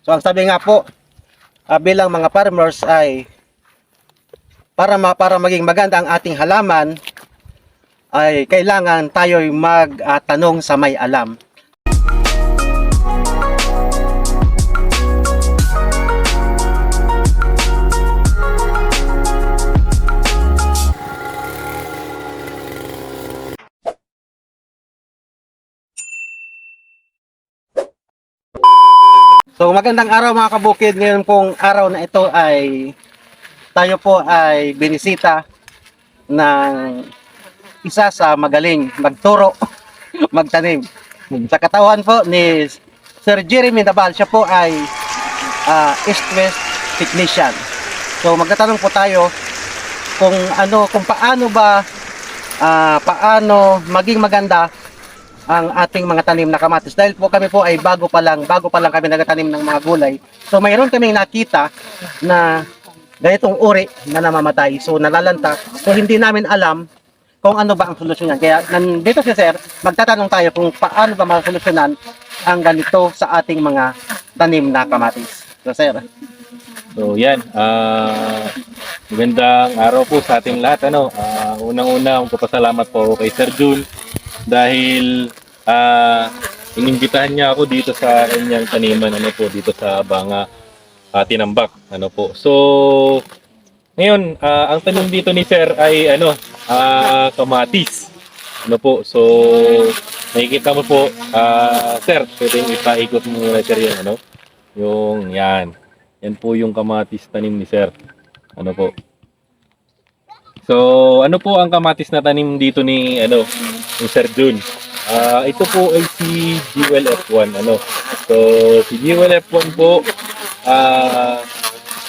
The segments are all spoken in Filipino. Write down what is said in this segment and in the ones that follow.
So ang sabi nga po, ah, bilang mga farmers ay para ma, para maging maganda ang ating halaman ay kailangan tayo'y magtanong sa may alam. So magandang araw mga kabukid. Ngayon pong araw na ito ay tayo po ay binisita ng isa sa magaling magturo, magtanim. Sa katawan po ni Sir Jeremy Nabal, siya po ay ah, East-West technician. So magtatanong po tayo kung ano, kung paano ba ah, paano maging maganda ang ating mga tanim na kamatis. Dahil po kami po ay bago pa lang, bago pa lang kami nagtanim ng mga gulay. So mayroon kaming nakita na ganitong uri na namamatay. So nalalanta. So hindi namin alam kung ano ba ang solusyon yan. Kaya nandito si Sir, magtatanong tayo kung paano ba masolusyonan ang ganito sa ating mga tanim na kamatis. So Sir, So yan, ah magandang araw po sa ating lahat. Ano, Ah, unang-una, magpapasalamat po kay Sir Jun dahil ah inimbitahan niya ako dito sa kanyang taniman ano po dito sa Banga ah, Tinambak ano po. So ngayon, ah, ang tanim dito ni Sir ay ano, ah, kamatis. Ano po? So nakikita mo po, ah, Sir, pwedeng ipaikot mo muna Sir yung ano, yung yan. Yan po yung kamatis tanim ni Sir. Ano po? So, ano po ang kamatis na tanim dito ni ano ni Sir Jun? Ah, ito po ay si Jewel F1 ano. So, si Jewel F1 po ah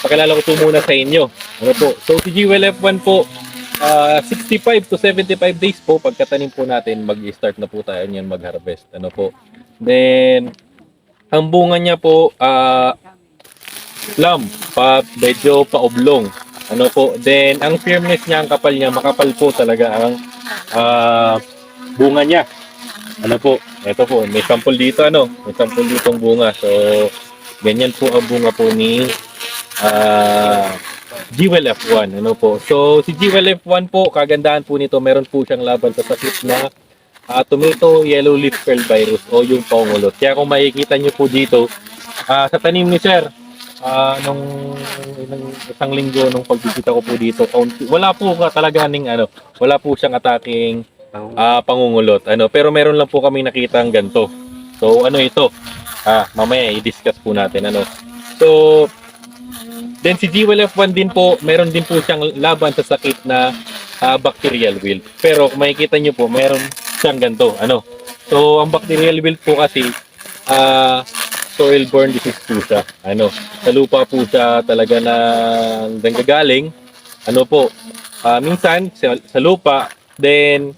pakilala ko po muna sa inyo. Ano po? So, si Jewel F1 po ah 65 to 75 days po pagkatanim po natin mag-start na po tayo niyan mag-harvest. Ano po? Then ang bunga niya po ah plum, pa medyo paoblong. Ano po? Then ang firmness niya, ang kapal niya, makapal po talaga ang ah, bunga niya. Ano po? Ito po, may sample dito ano, may sample ditong bunga. So ganyan po ang bunga po ni ah Jewel F1, ano po. So si Jewel F1 po, kagandahan po nito, meron po siyang laban sa sakit na ah, tomato yellow leaf curl virus o yung pangulot. Kaya kung makikita niyo po dito, ah, sa tanim ni Sir, ah nung, nung isang linggo nung pagbisita ko po dito, wala po ka talaga ning ano, wala po siyang ataking ah pangungulot. Ano, pero meron lang po kami nakita ang ganto. So ano ito? Ah, mamaya i-discuss po natin ano. So then si Jewel F1 din po, meron din po siyang laban sa sakit na ah, bacterial wilt. Pero kung makikita niyo po, meron siyang ganto. Ano? So ang bacterial wilt po kasi ah soil-borne disease po siya. Ano, sa lupa po siya talaga na nanggagaling. Ano po, ah, minsan sa, sa lupa, then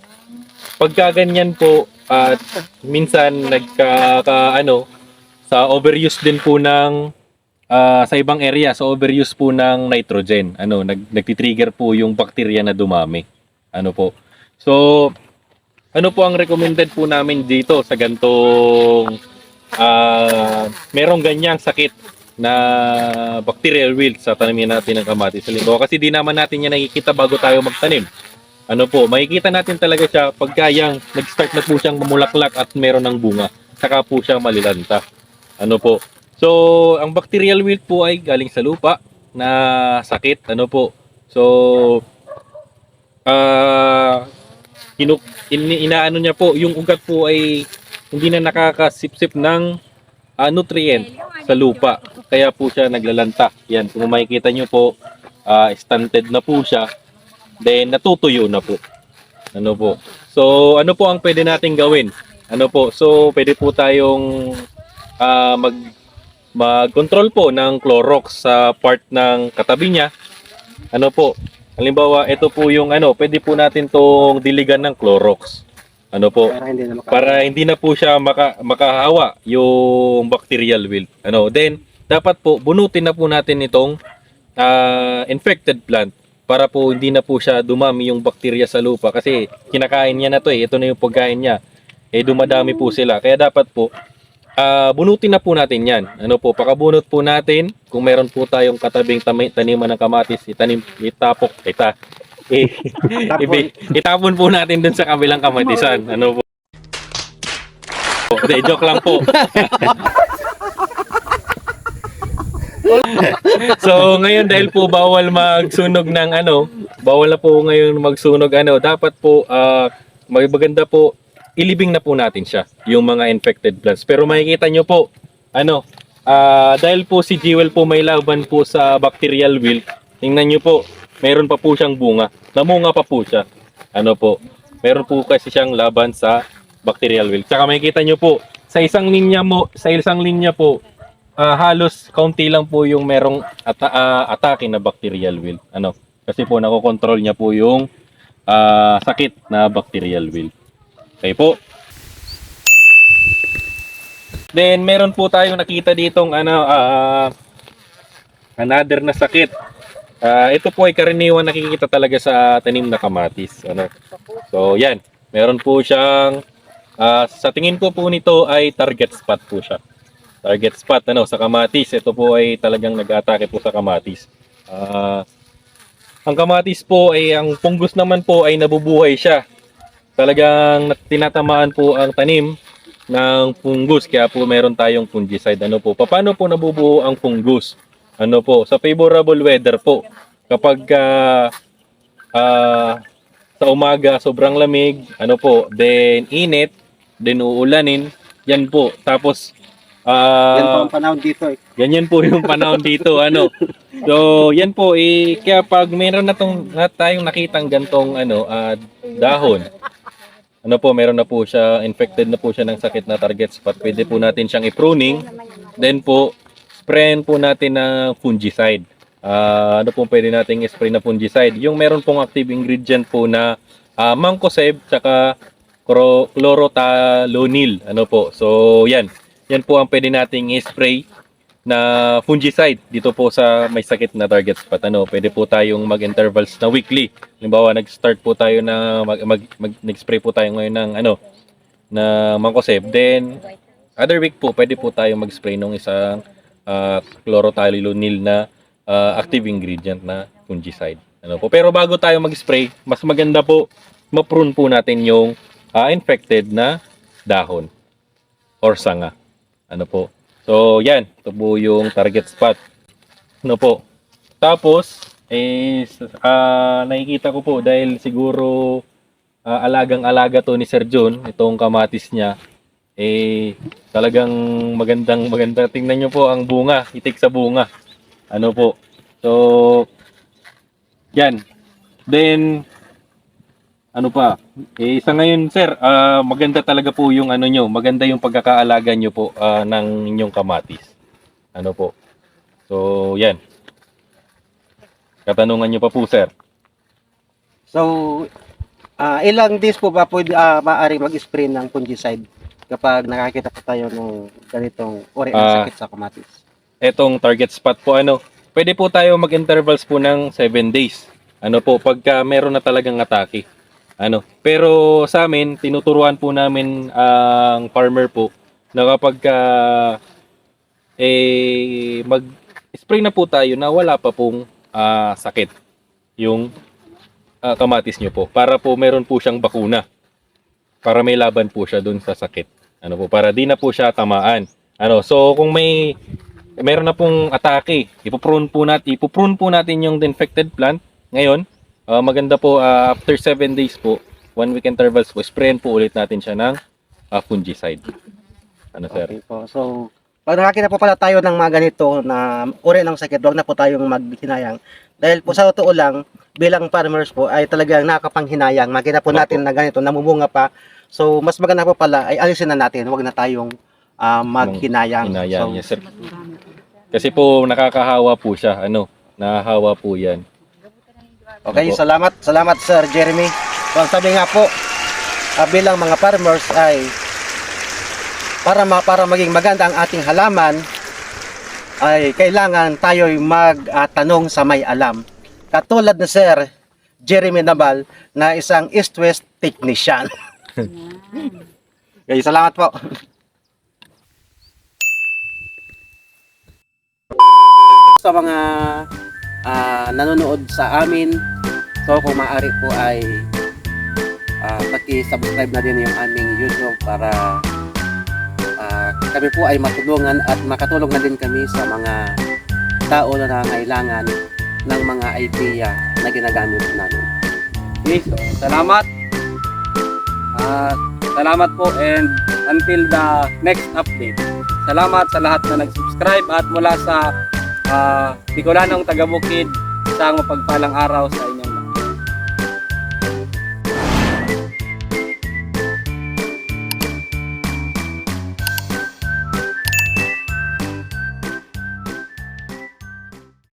pagka ganyan po, at minsan nagka, ka- ano, sa overuse din po ng ah, sa ibang area, sa overuse po ng nitrogen. Ano, nag, nagtitrigger po yung bacteria na dumami. Ano po. So, ano po ang recommended po namin dito sa gantong ah merong ganyang sakit na bacterial wilt sa tanamin natin ng kamatis. Halimbawa, kasi di naman natin yan nakikita bago tayo magtanim. Ano po, makikita natin talaga siya pagka yung nag-start na po siyang mamulaklak at meron ng bunga. Saka po siya malilanta. Ano po. So, ang bacterial wilt po ay galing sa lupa na sakit. Ano po. So, ah kinu in, inaano niya po, yung ugat po ay hindi na nakakasipsip ng ah, nutrient sa lupa. Kaya po siya naglalanta. Yan, kung makikita nyo po, ah, stunted na po siya. Then, natutuyo na po. Ano po. So, ano po ang pwede nating gawin? Ano po. So, pwede po tayong ah, mag mag-control po ng Clorox sa part ng katabi niya. Ano po? Halimbawa, ito po yung ano, pwede po natin tong diligan ng Clorox. Ano po? para hindi na maka- para hindi na po siya maka, makahawa yung bacterial wilt. Ano, then dapat po bunutin na po natin itong ah, infected plant para po hindi na po siya dumami yung bacteria sa lupa kasi kinakain niya na to eh. Ito na yung pagkain niya. Eh dumadami po sila. Kaya dapat po ah, bunutin na po natin yan. Ano po, pakabunot po natin. Kung meron po tayong katabing taniman ng kamatis, itanim, itapok, ita, eh, itapon po natin dun sa kabilang kamatisan. Ano po? Hindi, joke lang po. so ngayon dahil po bawal magsunog ng ano, bawal na po ngayon magsunog ano, dapat po ah maganda po ilibing na po natin siya, yung mga infected plants. Pero makikita nyo po, ano, ah dahil po si Jewel po may laban po sa bacterial wilt, tingnan nyo po, meron pa po siyang bunga. Namunga pa po siya. Ano po, meron po kasi siyang laban sa bacterial wilt. Tsaka makikita nyo po, sa isang linya mo, sa isang linya po, ah, halos kaunti lang po yung merong ata- ah, atake na bacterial wilt. Ano? Kasi po nakokontrol niya po yung ah, sakit na bacterial wilt. Okay po. Then meron po tayong nakita ditong ano ah, another na sakit. Ah, ito po ay karaniwan nakikita talaga sa tanim na kamatis. Ano? So yan, meron po siyang ah, sa tingin ko po nito ay target spot po siya target spot ano sa kamatis. Ito po ay talagang nag-atake po sa kamatis. Ah, ang kamatis po ay ang punggos naman po ay nabubuhay siya. Talagang nat- tinatamaan po ang tanim ng fungus kaya po meron tayong fungicide ano po. Paano po nabubuo ang fungus? Ano po, sa favorable weather po. Kapag ah, ah, sa umaga sobrang lamig, ano po, then init, then uulanin, yan po. Tapos ah, Yan po ang panahon dito eh. Ganyan po yung panahon dito, ano. So, yan po eh kaya pag meron na tong na tayong nakitang gantong ano ah, dahon. Ano po, meron na po siya infected na po siya ng sakit na target spot. Pwede po natin siyang i-pruning. Then po sprayin po natin ng fungicide. Ah, ano po pwede nating i-spray na fungicide? Yung meron pong active ingredient po na uh, mancozeb tsaka chloro- chlorothalonil. Ano po? So, yan. Yan po ang pwede nating i-spray na fungicide dito po sa may sakit na target spot. Ano, pwede po tayong mag-intervals na weekly. Halimbawa, nag-start po tayo na mag, mag, mag- nag-spray po tayo ngayon ng ano na mancozeb. Then other week po pwede po tayo mag-spray ng isang uh, chlorothalonil na ah, active ingredient na fungicide. Ano po. Pero bago tayo mag-spray, mas maganda po ma-prune po natin yung ah, infected na dahon or sanga. Ano po. So, yan. Ito po yung target spot. Ano po. Tapos, is ah nakikita ko po dahil siguro ah, alagang-alaga to ni Sir John, itong kamatis niya, eh talagang magandang maganda. Tingnan nyo po ang bunga, itik sa bunga. Ano po. So, yan. Then, ano pa? Eh, sa ngayon, sir, ah, maganda talaga po yung ano nyo, maganda yung pagkakaalaga nyo po ah, ng inyong kamatis. Ano po? So, yan. Katanungan nyo pa po, sir. So, ah, ilang days po ba pwede ah, maaari mag-spray ng fungicide kapag nakakita po tayo ng ganitong uri ng Ah. sakit sa kamatis? Etong target spot po, ano, pwede po tayo mag-intervals po ng 7 days. Ano po, pagka meron na talagang atake. Ano, pero sa amin, tinuturuan po namin ang farmer po na kapag ka, eh, mag-spray na po tayo na wala pa pong ah, sakit yung ah, kamatis nyo po. Para po meron po siyang bakuna. Para may laban po siya dun sa sakit. Ano po, para di na po siya tamaan. Ano, so kung may meron na pong atake, ipoprune po natin, ipoprune po natin yung infected plant ngayon. Ah, maganda po ah, after 7 days po, one week intervals po, sprayin po ulit natin siya ng ah, fungicide. Ano sir? Okay po. So, pag nakakita po pala tayo ng mga ganito na uri ng sakit, huwag na po tayong maghinayang. Dahil po sa totoo lang, bilang farmers po ay talagang nakakapanghinayang. Makita po Opo. natin na ganito, namumunga pa. So, mas maganda po pala ay alisin na natin. Huwag na tayong ah, maghinayang. Hinayang, So, yes sir. Kasi po nakakahawa po siya, ano, nahahawa po 'yan. Okay, ano Opo. salamat. Salamat Sir Jeremy. So ang sabi nga po, uh, bilang mga farmers ay para ma, para maging maganda ang ating halaman ay kailangan tayo magtanong ah, uh, sa may alam. Katulad ni Sir Jeremy Nabal na isang East-West technician. okay, salamat po. sa mga ah, nanonood sa amin. So kung maaari po ay ah, paki-subscribe na din yung aming YouTube para ah, kami po ay matulungan at makatulong na din kami sa mga tao na nangailangan ng mga idea na ginagamit namin. Okay, so, salamat. Ah, salamat po and until the next update. Salamat sa lahat na nag-subscribe at mula sa uh, Bicolanong Taga-Bukid, isang mapagpalang araw sa inyo